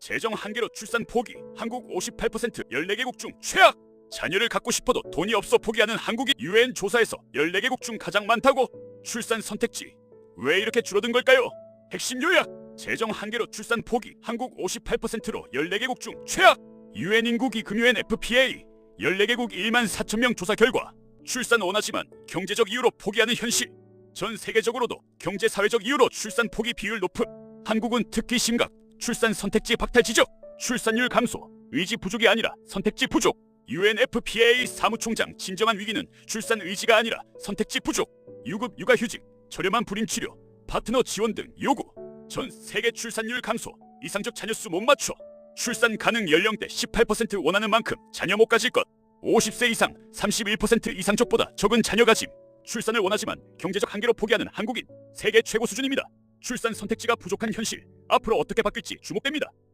재정 한계로 출산 포기. 한국 58% 14개국 중 최악. 자녀를 갖고 싶어도 돈이 없어 포기하는 한국이 유엔 조사에서 14개국 중 가장 많다고. 출산 선택지. 왜 이렇게 줄어든 걸까요? 핵심 요약. 재정 한계로 출산 포기. 한국 58%로 14개국 중 최악. 유엔 인구기 금유엔 FPA 14개국 1만 4천 명 조사 결과 출산 원하지만 경제적 이유로 포기하는 현실. 전 세계적으로도 경제 사회적 이유로 출산 포기 비율 높음. 한국은 특히 심각. 출산 선택지 박탈 지적. 출산율 감소. 의지 부족이 아니라 선택지 부족. UNFPA 사무총장 진정한 위기는 출산 의지가 아니라 선택지 부족. 유급 육아휴직, 저렴한 불임 치료, 파트너 지원 등 요구. 전 세계 출산율 감소. 이상적 자녀 수 못 맞춰. 출산 가능 연령대 18% 원하는 만큼 자녀 못 가질 것. 50세 이상 31% 이상적보다 적은 자녀 가짐. 출산을 원하지만 경제적 한계로 포기하는 한국인 세계 최고 수준입니다. 출산 선택지가 부족한 현실 앞으로 어떻게 바뀔지 주목됩니다.